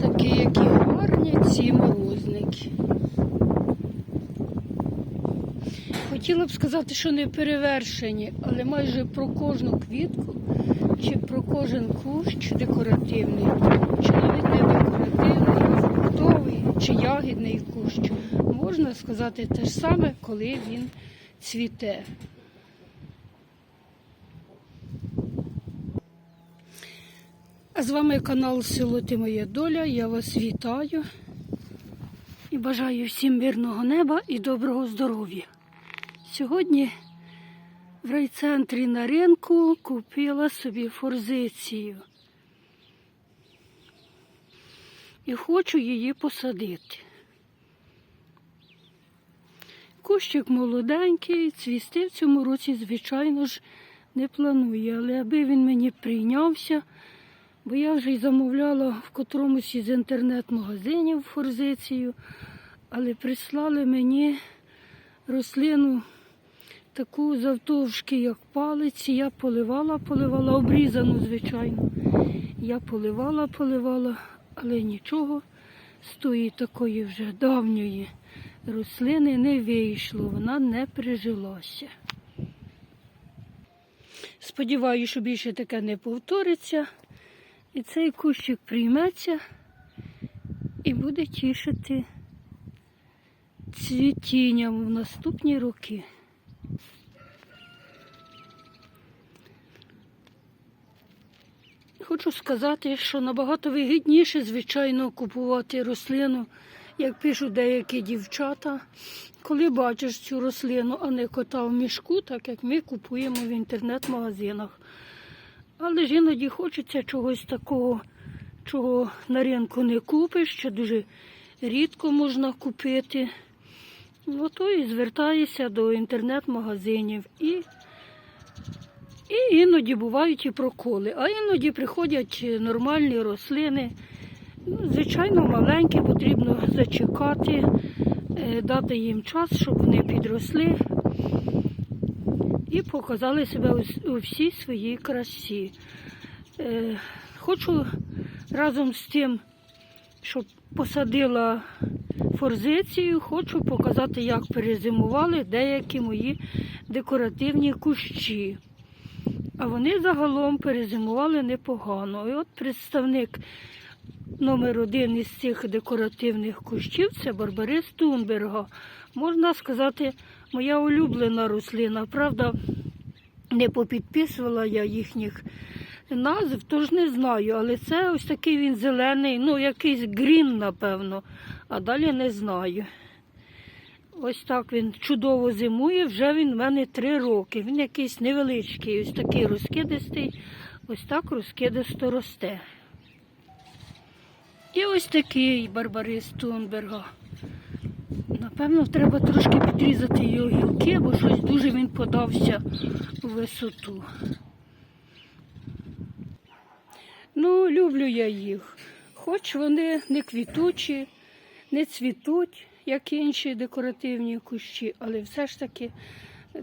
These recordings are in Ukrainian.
такі, які гарні ці морозники. Хотіла б сказати, що не перевершені, але майже про кожну квітку чи про кожен кущ декоративний, чи навіть не декоративний, фруктовий чи ягідний кущ. Можна сказати те ж саме, коли він цвіте. З вами канал Село Ти Моя Доля. Я вас вітаю і бажаю всім мирного неба і доброго здоров'я. Сьогодні в райцентрі на ринку купила собі форзицію. І хочу її посадити. Кущик молоденький, цвісти в цьому році, звичайно ж, не планує, але аби він мені прийнявся, бо я вже й замовляла в котромусь із інтернет-магазинів форзицію, але прислали мені рослину таку завтовшки, як палець. Я поливала, поливала, обрізану, звичайно. Я поливала, поливала, але нічого з тої такої вже давньої рослини не вийшло, вона не прижилася. Сподіваюся, що більше таке не повториться. І цей кущик прийметься і буде тішити цвітінням в наступні роки. Хочу сказати, що набагато вигідніше, звичайно, купувати рослину, як пишуть деякі дівчата, коли бачиш цю рослину, а не кота в мішку, так як ми купуємо в інтернет-магазинах. Але ж іноді хочеться чогось такого, чого на ринку не купиш, що дуже рідко можна купити. Ну, то і звертаєшся до інтернет-магазинів. І, і іноді бувають і проколи, а іноді приходять нормальні рослини. Ну, звичайно, маленькі, потрібно зачекати, е, дати їм час, щоб вони підросли і показали себе у- всій своїй красі. Е, Хочу разом з тим, щоб посадила форзицію, хочу показати, як перезимували деякі мої декоративні кущі. А вони загалом перезимували непогано. І от представник номер один із цих декоративних кущів це Барбарис Тунберга. Можна сказати, моя улюблена рослина. Правда, не попідписувала я їхніх назв, тож не знаю. Але це ось такий він зелений, ну якийсь грін, напевно, а далі не знаю. Ось так він чудово зимує, вже він в мене три роки. Він якийсь невеличкий, ось такий розкидистий, ось так розкидисто росте. І ось такий барбарис Тунберга. Напевно, треба трошки підрізати його гілки, бо щось дуже він подався у висоту. Ну, люблю я їх. Хоч вони не квітучі, не цвітуть, як інші декоративні кущі, але все ж таки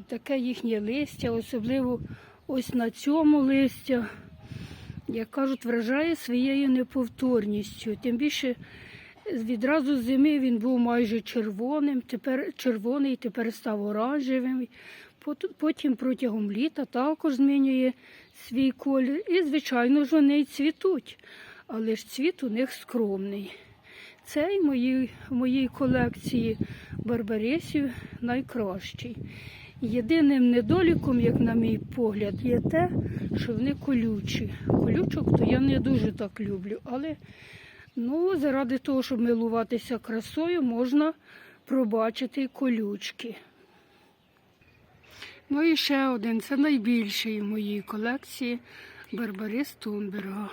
таке їхнє листя, особливо ось на цьому листя, як кажуть, вражає своєю неповторністю. Тим більше відразу з зими він був майже червоним, тепер червоний, тепер став оранжевим. Потім протягом літа також змінює свій колір. І, звичайно ж, вони й цвітуть, але ж цвіт у них скромний. Цей в моїй, в моїй колекції барбарисів найкращий. Єдиним недоліком, як на мій погляд, є те, що вони колючі. Колючок то я не дуже так люблю, але ну, заради того, щоб милуватися красою, можна пробачити колючки. Ну і ще один, це найбільший в моїй колекції Барбарис Тунберга.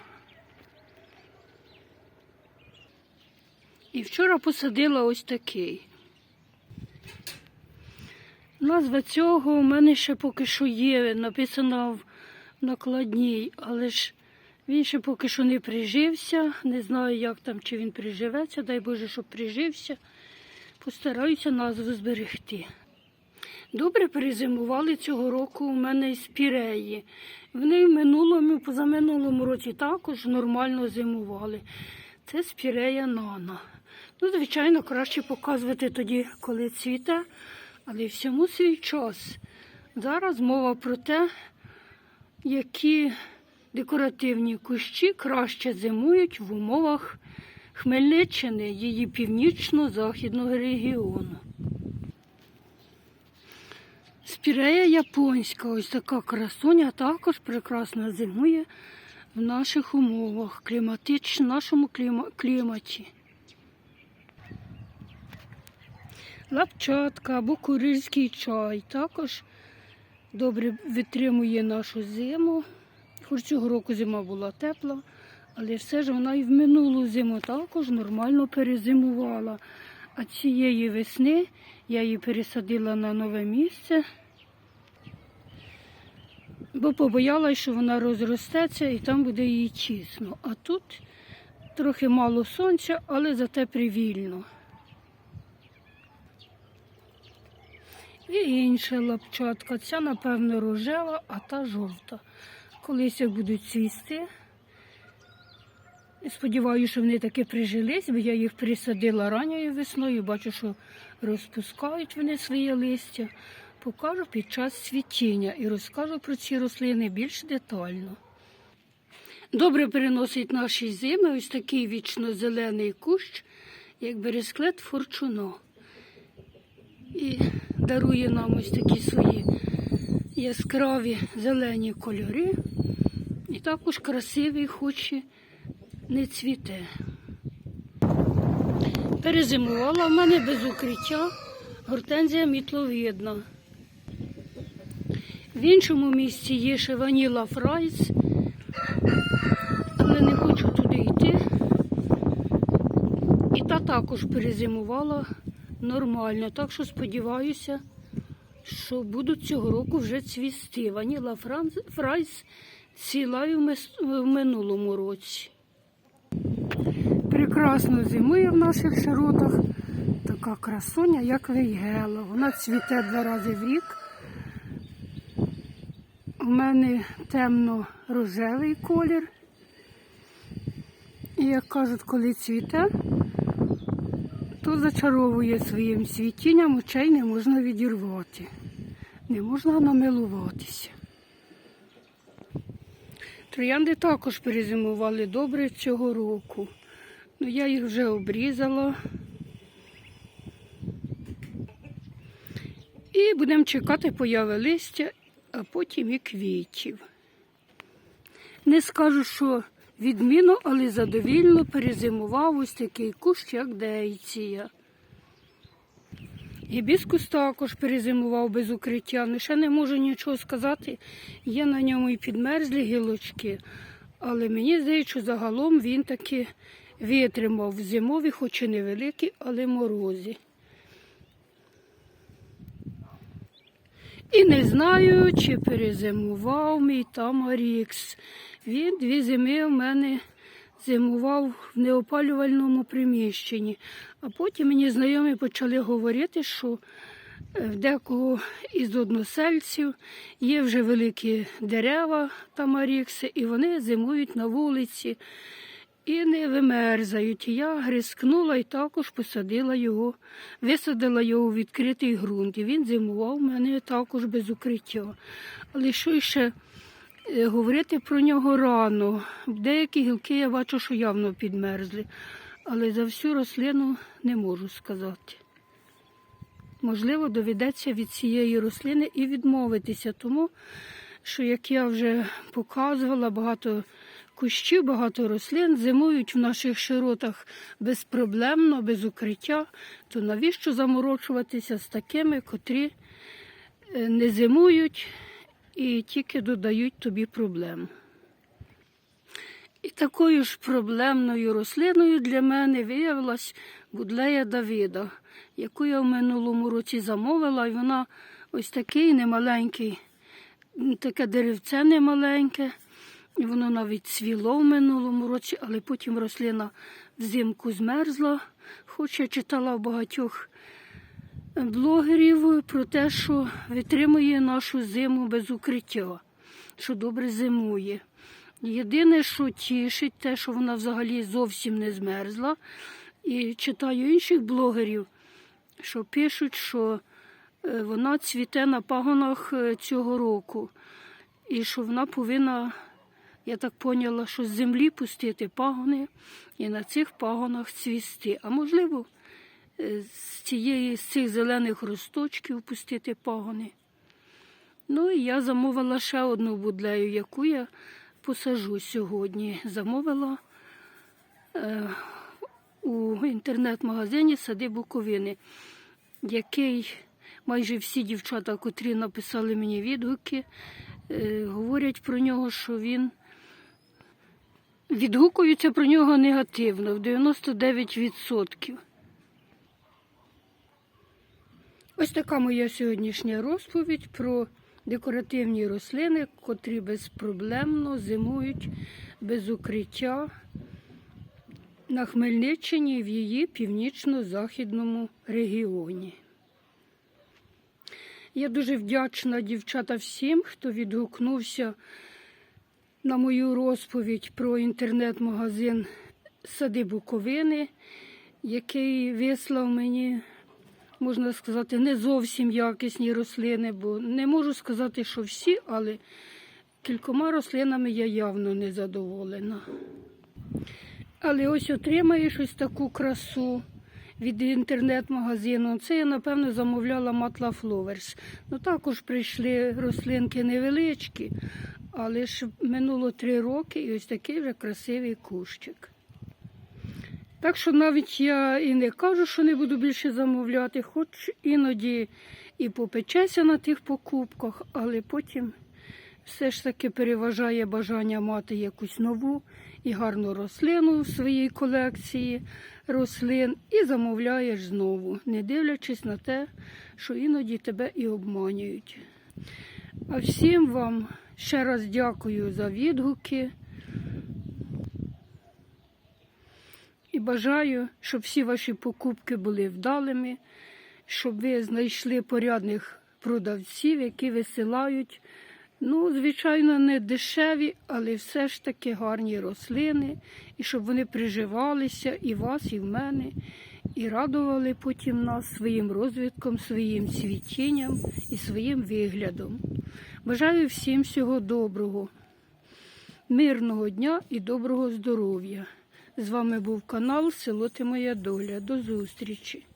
І вчора посадила ось такий. Назва цього у мене ще поки що є, написана в накладній, але ж він ще поки що не прижився. Не знаю, як там, чи він приживеться, дай Боже, щоб прижився. Постараюся назву зберегти. Добре перезимували цього року у мене із піреї. Вони в минулому, позаминулому році також нормально зимували. Це спірея нана. Ну, звичайно, краще показувати тоді, коли цвіте, але всьому свій час. Зараз мова про те, які декоративні кущі краще зимують в умовах Хмельниччини, її північно-західного регіону. Спірея японська, ось така красуня, також прекрасно зимує в наших умовах, кліматич, нашому кліматі. Лапчатка або курильський чай також добре витримує нашу зиму. Хоч цього року зима була тепла, але все ж вона і в минулу зиму також нормально перезимувала. А цієї весни я її пересадила на нове місце, бо побоялася, що вона розростеться і там буде їй тісно. А тут трохи мало сонця, але зате привільно. І інша лапчатка. Ця, напевно, рожева, а та жовта. Колись як будуть цвісти. Сподіваюся, що вони таки прижились, бо я їх присадила ранньою весною. Бачу, що розпускають вони своє листя. Покажу під час цвітіння і розкажу про ці рослини більш детально. Добре переносить наші зими ось такий вічно-зелений кущ, як бересклет форчуно. І дарує нам ось такі свої яскраві зелені кольори. І також красивий, хоч і не цвіте. Перезимувала в мене без укриття гортензія мітловидна. В іншому місці є ще ваніла фрайс, але не хочу туди йти. І та також перезимувала нормально. Так що сподіваюся, що будуть цього року вже цвісти. Ваніла фрайс ціла в минулому році. Прекрасно зимує в наших широтах. Така красуня, як вейгела. Вона цвіте два рази в рік. У мене темно-рожевий колір. І як кажуть, коли цвіте, то зачаровує своїм світінням, очей не можна відірвати. Не можна намилуватися. Троянди також перезимували добре цього року. Ну, я їх вже обрізала. І будемо чекати появи листя, а потім і квітів. Не скажу, що відмінно, але задовільно перезимував ось такий кущ, як дейція. Гібіскус також перезимував без укриття. Ну, ще не можу нічого сказати. Є на ньому і підмерзлі гілочки. Але мені здається, що загалом він таки витримав зимові, хоч і невеликі, але морози. І не знаю, чи перезимував мій Тамарікс. Він дві зими в мене зимував в неопалювальному приміщенні. А потім мені знайомі почали говорити, що е, в декого із односельців є вже великі дерева Тамарікси, і вони зимують на вулиці і не вимерзають. Я рискнула і також посадила його, висадила його у відкритий ґрунт. І він зимував у мене також без укриття. Але що ще е, говорити про нього рано? Деякі гілки я бачу, що явно підмерзли. Але за всю рослину не можу сказати. Можливо, доведеться від цієї рослини і відмовитися, тому що, як я вже показувала, багато кущів, багато рослин зимують в наших широтах безпроблемно, без укриття, то навіщо заморочуватися з такими, котрі е, не зимують і тільки додають тобі проблем. І такою ж проблемною рослиною для мене виявилась будлея Давида, яку я в минулому році замовила, і вона ось такий немаленький, таке деревце немаленьке, воно навіть цвіло в минулому році, але потім рослина взимку змерзла. Хоч я читала в багатьох блогерів про те, що витримує нашу зиму без укриття, що добре зимує. Єдине, що тішить, те, що вона взагалі зовсім не змерзла. І читаю інших блогерів, що пишуть, що е, вона цвіте на пагонах е, цього року. І що вона повинна, я так поняла, що з землі пустити пагони і на цих пагонах цвісти. А можливо, е, з цієї з цих зелених росточків пустити пагони. Ну і я замовила ще одну будлею, яку я посажу сьогодні. Замовила е, у інтернет-магазині Сади Буковини, який майже всі дівчата, котрі написали мені відгуки, е, говорять про нього, що він відгукуються про нього негативно в 99%. Ось така моя сьогоднішня розповідь про декоративні рослини, котрі безпроблемно зимують без укриття на Хмельниччині в її північно-західному регіоні. Я дуже вдячна дівчата всім, хто відгукнувся на мою розповідь про інтернет-магазин Сади Буковини, який вислав мені, можна сказати, не зовсім якісні рослини, бо не можу сказати, що всі, але кількома рослинами я явно не задоволена. Але ось отримаєш ось таку красу від інтернет-магазину. Це я, напевно, замовляла Matla Flowers. Ну, також прийшли рослинки невеличкі, але ж минуло три роки і ось такий вже красивий кущик. Так що навіть я і не кажу, що не буду більше замовляти, хоч іноді і попечеся на тих покупках, але потім все ж таки переважає бажання мати якусь нову і гарну рослину в своїй колекції рослин і замовляєш знову, не дивлячись на те, що іноді тебе і обманюють. А всім вам ще раз дякую за відгуки. І бажаю, щоб всі ваші покупки були вдалими, щоб ви знайшли порядних продавців, які висилають, ну, звичайно, не дешеві, але все ж таки гарні рослини, і щоб вони приживалися і вас, і в мене, і радували потім нас своїм розвитком, своїм цвітінням і своїм виглядом. Бажаю всім всього доброго, мирного дня і доброго здоров'я. З вами був канал Село Ти Моя Доля. До зустрічі!